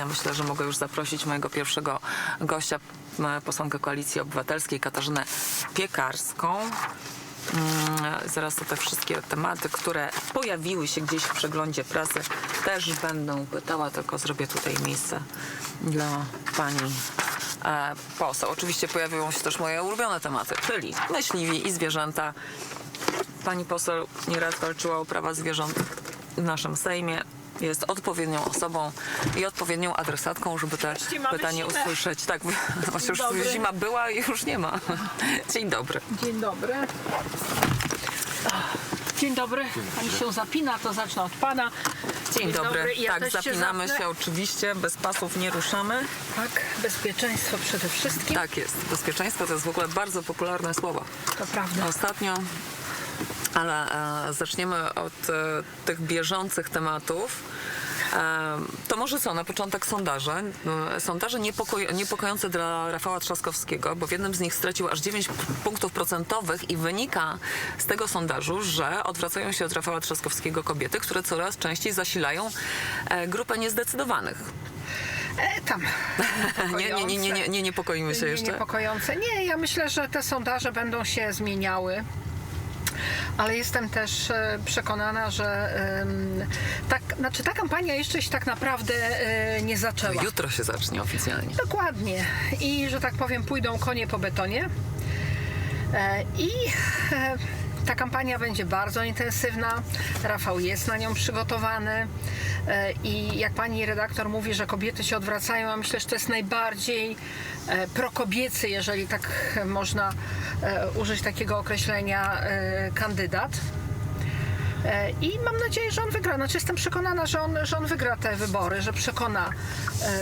Ja myślę, że mogę już zaprosić mojego pierwszego gościa, posłankę Koalicji Obywatelskiej, Katarzynę Piekarską. Mm, Zaraz to te wszystkie tematy, które pojawiły się gdzieś w przeglądzie prasy, też będę pytała, tylko zrobię tutaj miejsce dla pani e, poseł. Oczywiście pojawią się też moje ulubione tematy, czyli myśliwi i zwierzęta. Pani poseł nieraz walczyła o prawa zwierząt w naszym Sejmie. Jest odpowiednią osobą i odpowiednią adresatką, żeby te pytanie zimę. usłyszeć. Tak, już dobry. zima była i już nie ma. Dzień dobry. Dzień dobry. Dzień dobry. Pani się zapina, to zacznę od pana. Dzień, dobry. Ja tak, się zapinamy zapnę. się oczywiście, bez pasów nie ruszamy. Tak, bezpieczeństwo przede wszystkim. Tak jest. Bezpieczeństwo to jest w ogóle bardzo popularne słowo. To prawda. Ostatnio, ale zaczniemy od e, tych bieżących tematów. E, to może co, na początek sondaże. E, Sondaże niepokoj, niepokojące dla Rafała Trzaskowskiego, bo w jednym z nich stracił aż 9 p- punktów procentowych i wynika z tego sondażu, że odwracają się od Rafała Trzaskowskiego kobiety, które coraz częściej zasilają e, grupę niezdecydowanych. Tam. Nie, nie, nie, nie, nie, nie niepokoimy się jeszcze. Niepokojące. Nie, ja myślę, że te sondaże będą się zmieniały. Ale jestem też e, przekonana, że tak, znaczy ta kampania jeszcze się tak naprawdę e, nie zaczęła. Jutro się zacznie oficjalnie. Dokładnie. I że tak powiem, pójdą konie po betonie. E, I ta kampania będzie bardzo intensywna. Rafał jest na nią przygotowany. E, I jak pani redaktor mówi, że kobiety się odwracają, a myślę, że to jest najbardziej e, prokobiecy, jeżeli tak można e, użyć takiego określenia, kandydat. E, I mam nadzieję, że on wygra. Znaczy jestem przekonana, że on, że on wygra te wybory, że przekona,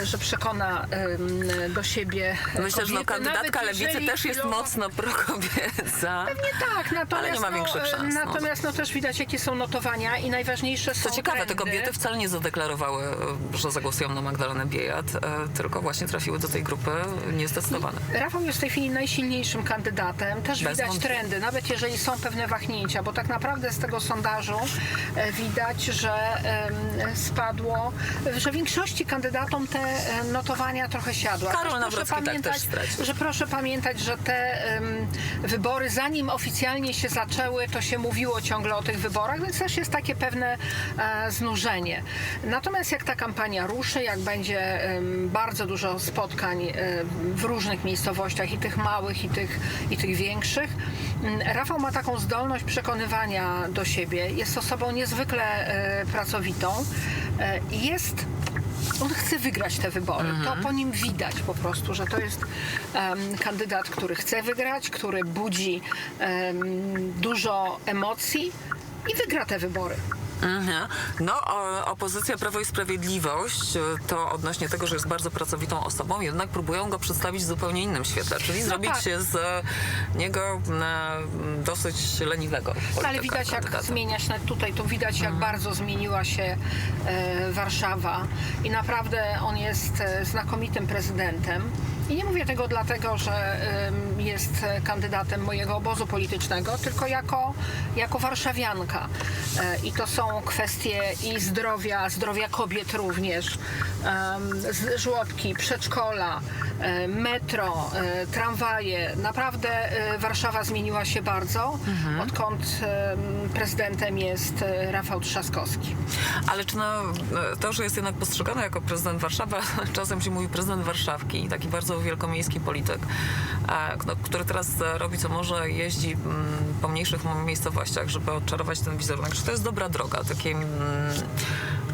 e, że przekona do siebie e, Myślę, że no, kobiety, kandydatka lewicy też jest chwilowo- mocno prokobieca. Pewnie tak, natomiast, Ale nie ma no, większych szans, no. Natomiast no, też widać, jakie są notowania i najważniejsze są Co ciekawe, te trendy. kobiety wcale nie zadeklarowały, że zagłosują na Magdalenę Biejat, tylko właśnie trafiły do tej grupy niezdecydowane. Rafał jest w tej chwili najsilniejszym kandydatem. Też Bez widać trendy, nawet jeżeli są pewne wahnięcia, bo tak naprawdę z tego sondażu e, widać, że spadło, że większości kandydatom te e, notowania trochę siadły. Karol Nawrocki tak pamiętać, stracił. że proszę pamiętać, że te wybory, zanim oficjalnie się zaczęły, to się mówiło ciągle o tych wyborach, więc też jest takie pewne e, znużenie. Natomiast jak ta kampania ruszy, jak będzie bardzo dużo spotkań w różnych miejscowościach, i tych małych, i tych, i tych większych, Rafał ma taką zdolność przekonywania do siebie. Jest osobą niezwykle e, pracowitą. E, Jest on chce wygrać te wybory. To po nim widać po prostu, że to jest em, kandydat, który chce wygrać, który budzi em, dużo emocji i wygra te wybory. Mhm. No, o, opozycja Prawo i Sprawiedliwość e, to odnośnie tego, że jest bardzo pracowitą osobą, jednak próbują go przedstawić w zupełnie innym świetle, czyli zrobić tak. się z e, niego e, dosyć leniwego polityka, Ale widać, jak kandydata. zmienia się, tutaj to widać, jak bardzo zmieniła się e, Warszawa i naprawdę on jest znakomitym prezydentem. I nie mówię tego dlatego, że jest kandydatem mojego obozu politycznego, tylko jako, jako warszawianka. E, I to są kwestie i zdrowia, zdrowia kobiet również, żłobki, przedszkola, e, metro, e, tramwaje. Naprawdę Warszawa zmieniła się bardzo, odkąd em, prezydentem jest Rafał Trzaskowski. Ale czy na, to, że jest jednak postrzegany jako prezydent Warszawy, czasem się mówi prezydent Warszawki, taki bardzo wielkomiejski polityk, e, który teraz e, robi co może, jeździ mm, po mniejszych miejscowościach, żeby odczarować ten wizerunek. Czy to jest dobra droga? Takie, mm,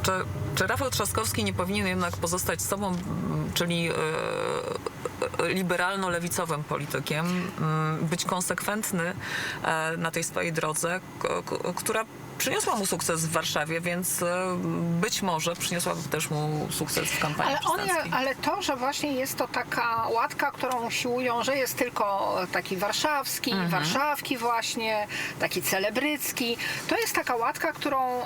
czy, czy Rafał Trzaskowski nie powinien jednak pozostać sobą, czyli e, liberalno-lewicowym politykiem, być konsekwentny na tej swojej drodze, która przyniosła mu sukces w Warszawie, więc e, być może przyniosła też mu sukces w kampanii Ale, on, ale to, że właśnie jest to taka łatka, którą siłują, że jest tylko taki warszawski, Mhm. warszawki właśnie, taki celebrycki, to jest taka łatka, którą,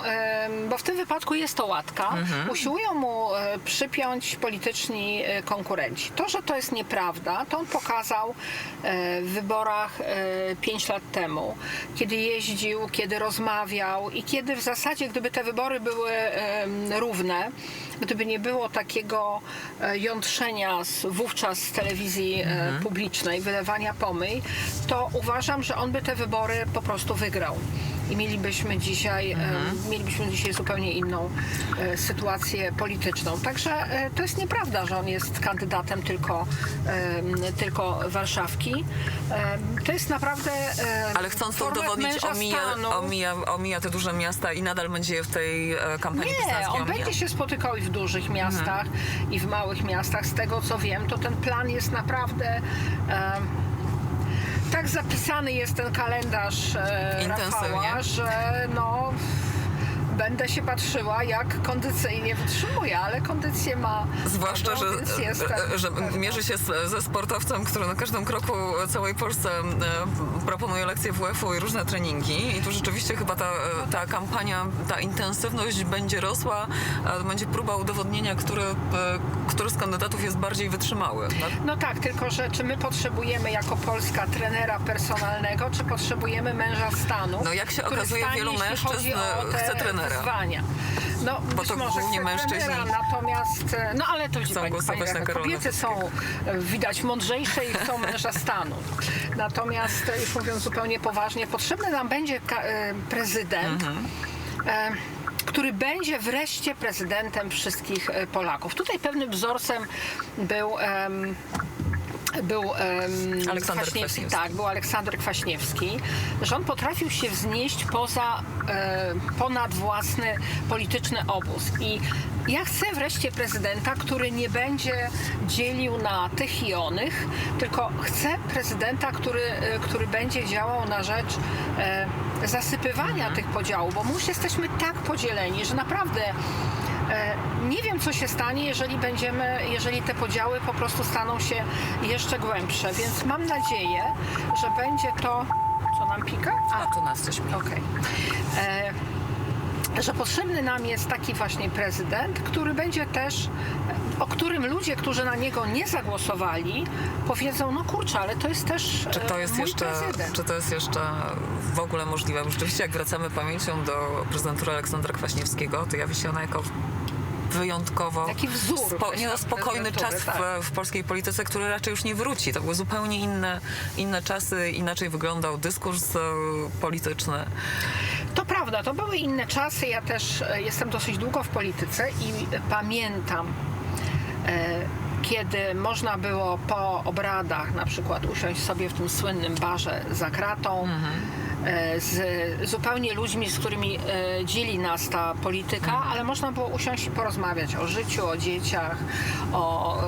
bo w tym wypadku jest to łatka, Mhm. usiłują mu e, przypiąć polityczni e, konkurenci. To, że to jest nieprawda, to on pokazał e, w wyborach 5 lat temu, kiedy jeździł, kiedy rozmawiał i kiedy w zasadzie, gdyby te wybory były równe, gdyby nie było takiego e, jątrzenia z, wówczas z telewizji e, publicznej, wylewania pomyj, to uważam, że on by te wybory po prostu wygrał. I mielibyśmy dzisiaj, e, mielibyśmy dzisiaj zupełnie inną e, sytuację polityczną. Także e, to jest nieprawda, że on jest kandydatem tylko, tylko Warszawki. To jest naprawdę. Ale chcąc to udowodnić, omija, omija, omija te duże miasta i nadal będzie je w tej kampanii Nie, on omijał. będzie się spotykał i w dużych miastach, i w małych miastach. Z tego co wiem, to ten plan jest naprawdę. Tak zapisany jest ten kalendarz e. Rafała, że no. Będę się patrzyła, jak kondycyjnie wytrzymuje, ale kondycję ma. Zwłaszcza, że, więc jestem że mierzy się ze sportowcem, który na każdym kroku całej Polsce e, proponuje lekcje WF-u i różne treningi. I tu rzeczywiście chyba ta, e, ta kampania, ta intensywność będzie rosła, będzie próba udowodnienia, który, e, który z kandydatów jest bardziej wytrzymały. No, No tak, tylko że czy my potrzebujemy jako Polska trenera personalnego, czy potrzebujemy męża stanu? No jak się okazuje, wielu mężczyzn chce trenera. Wyzwania. No, być to może głównie mężczyźni trenera, natomiast, e, no ale to chcą głosować pani na kobiety są e, widać mądrzejsze i chcą męża stanu. Natomiast, e, już mówiąc zupełnie poważnie, potrzebny nam będzie prezydent, Mhm. e, który będzie wreszcie prezydentem wszystkich Polaków. Tutaj pewnym wzorcem był em, był em, Aleksander Kwaśniewski, tak, był Aleksander Kwaśniewski, że on potrafił się wznieść poza, e, ponad własny polityczny obóz. I ja chcę wreszcie prezydenta, który nie będzie dzielił na tych i onych, tylko chcę prezydenta, który, e, który będzie działał na rzecz e, zasypywania tych podziałów, bo my już jesteśmy tak podzieleni, że naprawdę Nie wiem, co się stanie, jeżeli będziemy, jeżeli te podziały po prostu staną się jeszcze głębsze, więc mam nadzieję, że będzie to. Co nam pika? a to nas coś mi. Okej. E, Że potrzebny nam jest taki właśnie prezydent, który będzie też, o którym ludzie, którzy na niego nie zagłosowali, powiedzą, no kurczę, ale to jest też Czy to e, jest mój jeszcze, prezydent. czy to jest jeszcze w ogóle możliwe? Bo rzeczywiście jak wracamy pamięcią do prezydentury Aleksandra Kwaśniewskiego, to jawi się ona jako wyjątkowo Taki wzór spo, nie, no, spokojny czas w, w polskiej polityce, który raczej już nie wróci. To były zupełnie inne, inne czasy, inaczej wyglądał dyskurs e, polityczny. To prawda, to były inne czasy. Ja też e, jestem dosyć długo w polityce i pamiętam, e, kiedy można było po obradach na przykład usiąść sobie w tym słynnym barze za kratą. e, Z zupełnie ludźmi, z którymi e, dzieli nas ta polityka, ale można było usiąść i porozmawiać o życiu, o dzieciach, o, e,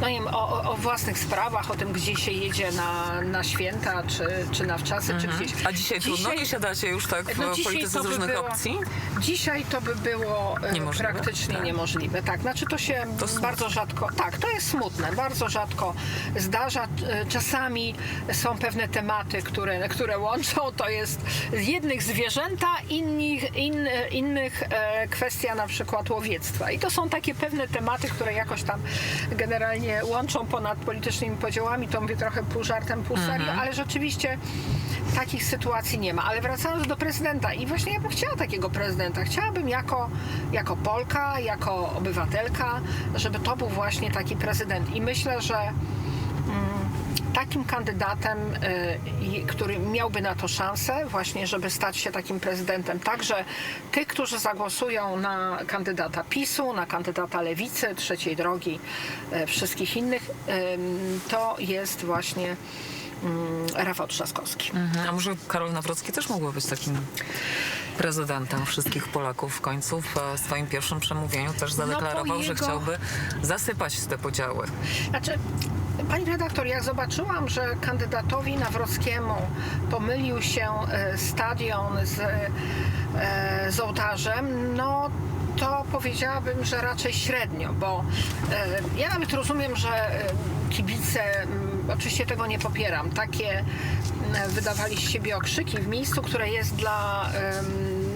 no nie wiem, o, o- własnych sprawach, o tym, gdzie się jedzie na, na święta, czy, czy na wczasy, czy gdzieś. A dzisiaj, trudno? Nie siadacie już tak w No dzisiaj polityce z różnych było- opcji? Dzisiaj to by było e, Niemożliwe? praktycznie Tak. niemożliwe. Tak, znaczy to się To bardzo rzadko. Tak, to jest smutne, bardzo rzadko zdarza. E, Czasami są pewne tematy, które, które łączą. To jest z jednych zwierzęta, innych, in, innych e, kwestia na przykład łowiectwa. I to są takie pewne tematy, które jakoś tam generalnie łączą ponad politycznymi podziałami. To mówię trochę pół żartem, pół serio, Mhm. ale rzeczywiście takich sytuacji nie ma. Ale wracając do prezydenta, i właśnie ja bym chciała takiego prezydenta. Chciałabym jako, jako Polka, jako obywatelka, żeby to był właśnie taki prezydent. I myślę, że takim kandydatem, y, który miałby na to szansę, właśnie, żeby stać się takim prezydentem. Także tych, którzy zagłosują na kandydata PiSu, na kandydata Lewicy, Trzeciej Drogi, y, wszystkich innych, ym, to jest właśnie mm, Rafał Trzaskowski. Mhm. A może Karol Nawrocki też mógłby być takim prezydentem wszystkich Polaków w końcu w e, swoim pierwszym przemówieniu też zadeklarował, że jego- chciałby zasypać te podziały. Znaczy, pani redaktor, jak zobaczyłam, że kandydatowi Nawrockiemu pomylił się e, stadion z, e, z ołtarzem, no to powiedziałabym, że raczej średnio, bo e, ja nawet rozumiem, że e, kibice, m, oczywiście tego nie popieram, takie m, wydawali z siebie okrzyki w miejscu, które jest dla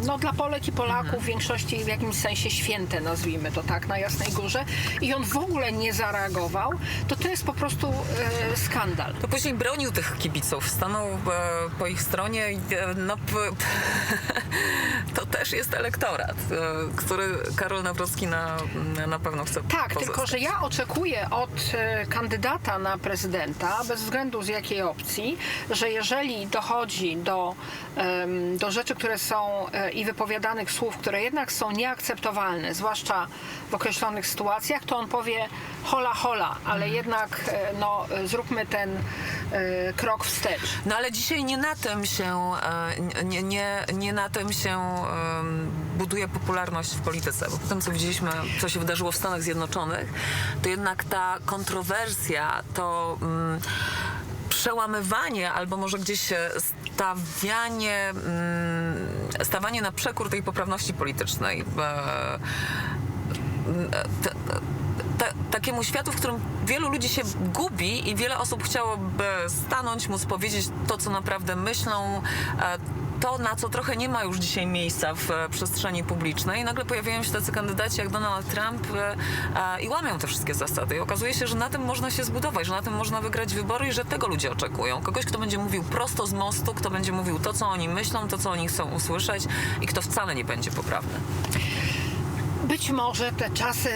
no, dla Polek i Polaków w większości w jakimś sensie święte, nazwijmy to tak, na Jasnej Górze i on w ogóle nie zareagował, to to jest po prostu e, skandal. To później bronił tych kibiców, stanął e, po ich stronie e, no, p, p, to też jest elektorat, e, który Karol Nawrocki na, na pewno chce Tak, pozyskać. tylko że ja oczekuję od e, kandydata na prezydenta, bez względu z jakiej opcji, że jeżeli dochodzi do, do rzeczy, które są e, i wypowiadanych słów, które jednak są nieakceptowalne, zwłaszcza w określonych sytuacjach, to on powie hola hola, ale jednak e, no, zróbmy ten e, krok wstecz. No ale dzisiaj nie na tym się, e, nie, nie, nie na tym się buduje popularność w polityce, bo po tym, co widzieliśmy, co się wydarzyło w Stanach Zjednoczonych, to jednak ta kontrowersja, to mm, przełamywanie albo może gdzieś stawianie, mm, stawanie na przekór tej poprawności politycznej. E, te, te, takiemu światu, w którym wielu ludzi się gubi i wiele osób chciałoby stanąć, móc powiedzieć to, co naprawdę myślą, e, to, na co trochę nie ma już dzisiaj miejsca w e, przestrzeni publicznej. Nagle pojawiają się tacy kandydaci jak Donald Trump e, i łamią te wszystkie zasady. I okazuje się, że na tym można się zbudować, że na tym można wygrać wybory i że tego ludzie oczekują. Kogoś, kto będzie mówił prosto z mostu, kto będzie mówił to, co oni myślą, to, co oni chcą usłyszeć i kto wcale nie będzie poprawny. Być może te czasy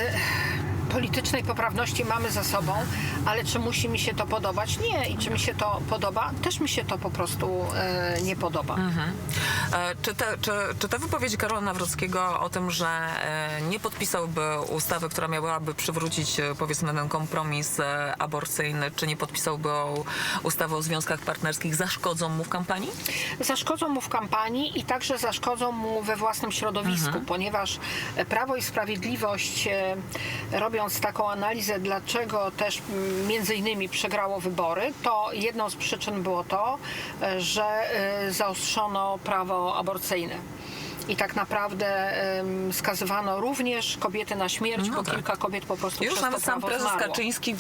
politycznej poprawności mamy za sobą, ale czy musi mi się to podobać? Nie. I czy mi się to podoba? Też mi się to po prostu e, nie podoba. E, Czy te, czy, czy te wypowiedzi Karola Nawrockiego o tym, że e, nie podpisałby ustawy, która miałaby przywrócić e, powiedzmy ten kompromis e, aborcyjny, czy nie podpisałby ustawy o związkach partnerskich, zaszkodzą mu w kampanii? Zaszkodzą mu w kampanii i także zaszkodzą mu we własnym środowisku, ponieważ Prawo i Sprawiedliwość, e, robiąc taką analizę, dlaczego też między innymi przegrało wybory, to jedną z przyczyn było to, e, że e, zaostrzono prawo aborcyjne. I tak naprawdę em, skazywano również kobiety na śmierć, No bo tak. kilka kobiet po prostu Już przez nawet sam prezes zmarło. Kaczyński e,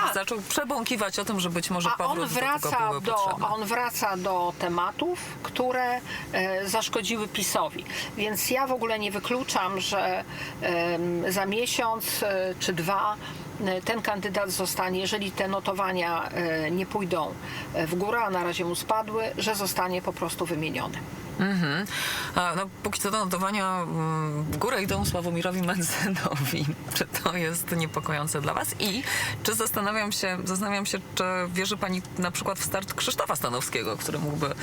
Tak. zaczął przebąkiwać o tym, że być może A on do wraca były do, potrzebne. on wraca do tematów, które e, zaszkodziły PiSowi. Więc ja w ogóle nie wykluczam, że em, za miesiąc e, czy dwa e, ten kandydat zostanie, jeżeli te notowania e, nie pójdą e, w górę, a na razie mu spadły, że zostanie po prostu wymieniony. Mhm. A, no, póki co te notowania mm, w górę idą Sławomirowi Menzynowi. Czy to jest niepokojące dla was? I czy zastanawiam się, zastanawiam się, czy wierzy pani na przykład w start Krzysztofa Stanowskiego, który mógłby,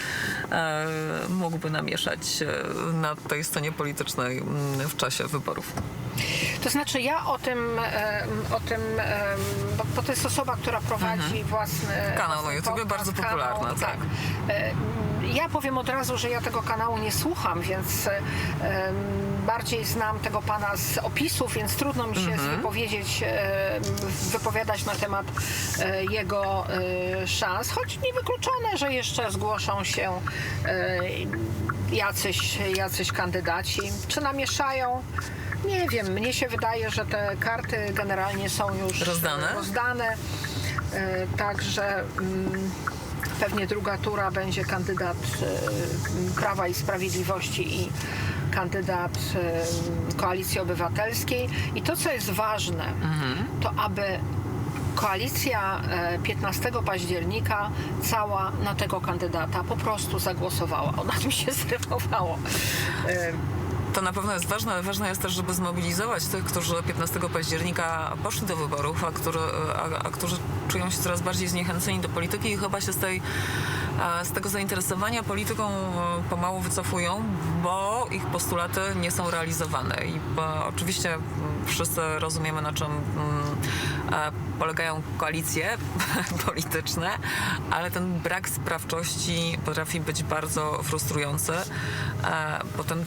e, mógłby namieszać e, na tej scenie politycznej mm, w czasie wyborów? To znaczy ja o tym, em, o tym em, bo, bo to jest osoba, która prowadzi własny Mhm. Kanał na własny YouTubie, podcast, bardzo popularna, kanał, tak. E, Ja powiem od razu, że ja tego kanału nie słucham, więc em, bardziej znam tego pana z opisów, więc trudno mi się Mhm. wypowiedzieć, em, wypowiadać na temat e, jego e, szans, choć niewykluczone, że jeszcze zgłoszą się e, jacyś, jacyś kandydaci. Czy namieszają? Nie wiem, mnie się wydaje, że te karty generalnie są już Rozdane? rozdane. E, Także mm, pewnie druga tura będzie kandydat e, Prawa i Sprawiedliwości i kandydat e, Koalicji Obywatelskiej. I to, co jest ważne, to aby koalicja e, 15 października cała na tego kandydata po prostu zagłosowała. Ona mi się zrymowało. E, To na pewno jest ważne, ale ważne jest też, żeby zmobilizować tych, którzy 15 października poszli do wyborów, a, którzy, a, a którzy czują się coraz bardziej zniechęceni do polityki i chyba się z, tej, e, z tego zainteresowania polityką e, pomału wycofują, bo ich postulaty nie są realizowane. I bo oczywiście wszyscy rozumiemy, na czym mm, e, polegają koalicje polityczne, ale ten brak sprawczości potrafi być bardzo frustrujący, e, bo ten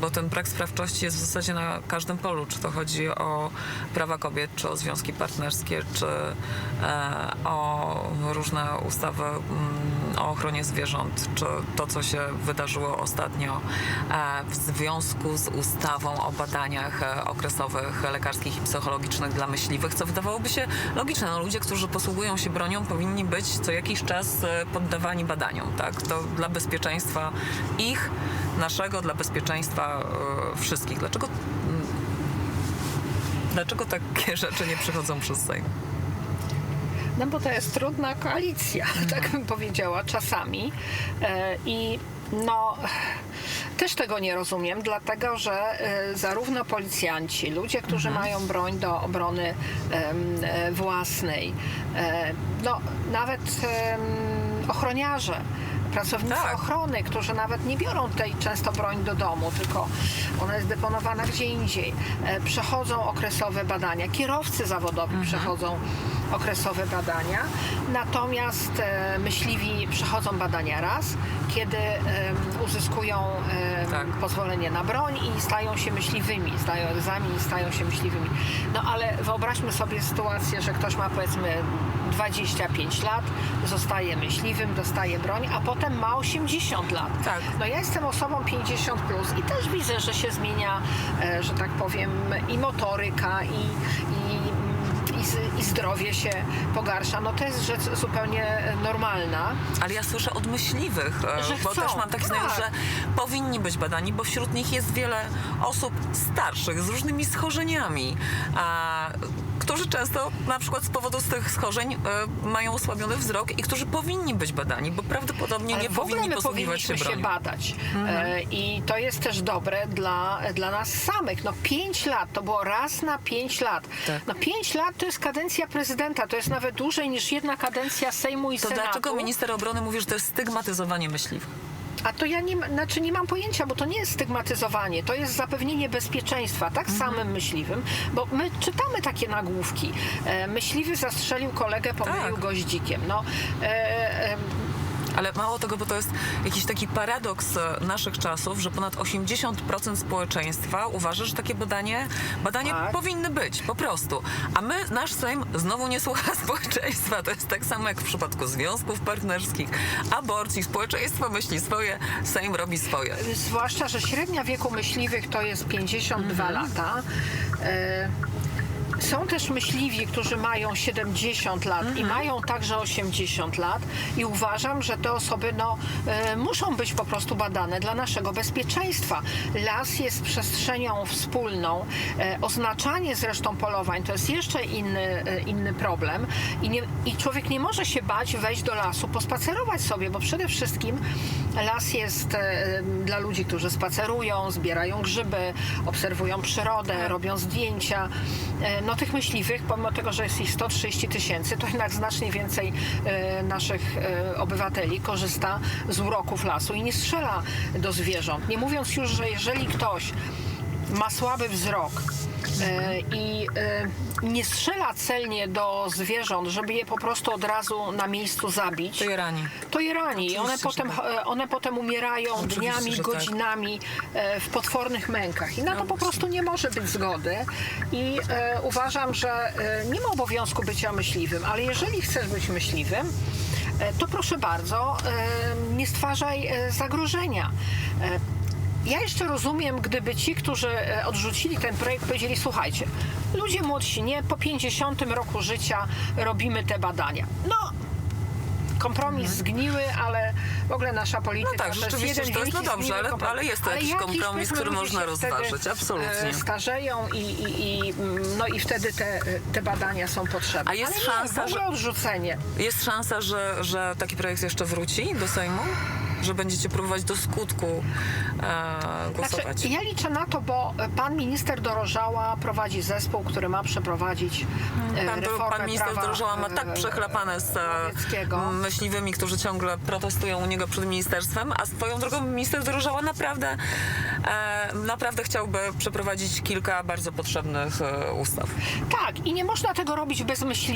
bo ten brak sprawczości jest w zasadzie na każdym polu, czy to chodzi o prawa kobiet, czy o związki partnerskie, czy e, o różne ustawy mm, o ochronie zwierząt, czy to, co się wydarzyło ostatnio e, w związku z ustawą o badaniach e, okresowych, lekarskich i psychologicznych dla myśliwych, co wydawałoby się logiczne. No, ludzie, którzy posługują się bronią, powinni być co jakiś czas poddawani badaniom. Tak? To dla bezpieczeństwa ich, naszego, dla bezpieczeństwa e, wszystkich. Dlaczego, mm, dlaczego takie rzeczy nie przychodzą przez Sejm? No bo to jest trudna koalicja, tak bym powiedziała czasami. E, I no też tego nie rozumiem, dlatego że e, zarówno policjanci, ludzie, którzy mają broń do obrony własnej, no nawet ochroniarze. Pracownicy Tak. ochrony, którzy nawet nie biorą tej często broń do domu, tylko ona jest deponowana gdzie indziej. E, Przechodzą okresowe badania. Kierowcy zawodowi przechodzą okresowe badania. Natomiast e, myśliwi przechodzą badania raz, kiedy em, uzyskują em, Tak. pozwolenie na broń i stają się myśliwymi, zdają egzamin i stają się myśliwymi. No ale wyobraźmy sobie sytuację, że ktoś ma powiedzmy 25 lat, zostaje myśliwym, dostaje broń, a potem ma 80 lat. Tak. No ja jestem osobą 50 plus i też widzę, że się zmienia, e, że tak powiem, i motoryka, i, i, i, zdrowie się pogarsza. No to jest rzecz zupełnie e, normalna. Ale ja słyszę od myśliwych, e, Że bo chcą, też mam takich tak. znajomych, że powinni być badani, bo wśród nich jest wiele osób starszych z różnymi schorzeniami, a, którzy często na przykład z powodu z tych schorzeń e, mają osłabiony wzrok i którzy powinni być badani, bo prawdopodobnie Ale nie powinni posługiwać się powinniśmy się bronią. badać. E, I to jest też dobre dla, dla nas samych. No pięć lat, to było raz na pięć lat. Tak. No pięć lat to jest kadencja prezydenta, to jest nawet dłużej niż jedna kadencja Sejmu i To Senatu. dlaczego minister obrony mówi, że to jest stygmatyzowanie myśliwych? A to ja nie, znaczy nie mam pojęcia, bo to nie jest stygmatyzowanie, to jest zapewnienie bezpieczeństwa, tak samym myśliwym, bo my czytamy takie nagłówki. E, myśliwy zastrzelił kolegę, pomylił Tak. go z dzikiem. No, e, e, Ale mało tego, bo to jest jakiś taki paradoks e, naszych czasów, że ponad 80% społeczeństwa uważa, że takie badanie, badanie Tak. powinny być, po prostu. A my, nasz Sejm znowu nie słucha społeczeństwa. To jest tak samo jak w przypadku związków partnerskich, aborcji. Społeczeństwo myśli swoje, Sejm robi swoje. zwłaszcza, że średnia wieku myśliwych to jest 52 lata. E, są też myśliwi, którzy mają 70 lat i mają także 80 lat i uważam, że te osoby no, e, muszą być po prostu badane dla naszego bezpieczeństwa. Las jest przestrzenią wspólną. E, oznaczanie zresztą polowań to jest jeszcze inny, e, inny problem I, nie, i człowiek nie może się bać wejść do lasu, pospacerować sobie, bo przede wszystkim las jest e, dla ludzi, którzy spacerują, zbierają grzyby, obserwują przyrodę, robią zdjęcia. E, No tych myśliwych, pomimo tego, że jest ich 130 tysięcy, to jednak znacznie więcej e, naszych obywateli korzysta z uroków lasu i nie strzela do zwierząt. Nie mówiąc już, że jeżeli ktoś ma słaby wzrok i e, nie strzela celnie do zwierząt, żeby je po prostu od razu na miejscu zabić, To je rani. to je rani. I One potem, tak. e, one potem umierają Oczywiście, dniami, tak. godzinami e, w potwornych mękach. I na to po prostu nie może być zgody. I e, uważam, że e, nie ma obowiązku bycia myśliwym, ale jeżeli chcesz być myśliwym, e, to proszę bardzo, e, nie stwarzaj e, zagrożenia. Ja jeszcze rozumiem, gdyby ci, którzy e, odrzucili ten projekt, powiedzieli: Słuchajcie, ludzie młodsi, nie po 50 roku życia robimy te badania. No, kompromis zgniły, ale w ogóle nasza polityka. No tak, to jest rzeczywiście, jeden że to jest, no dobrze, ale- ale jest to jakiś kompromis, który można rozważyć, absolutnie. e, Starzeją i, i, i, no i wtedy te, te badania są potrzebne. A jest ale szansa, nie, że- odrzucenie. Jest szansa, że, że taki projekt jeszcze wróci do Sejmu? Że będziecie próbować do skutku e, głosować? Znaczy, ja liczę na to, bo pan minister Dorożała prowadzi zespół, który ma przeprowadzić e, Pan, reformę pan minister prawa, Drożała ma e, tak przechlapane z e, myśliwymi, którzy ciągle protestują u niego przed ministerstwem, a swoją drogą minister Drożała naprawdę, e, naprawdę chciałby przeprowadzić kilka bardzo potrzebnych e, ustaw. Tak, i nie można tego robić bez myśliwych.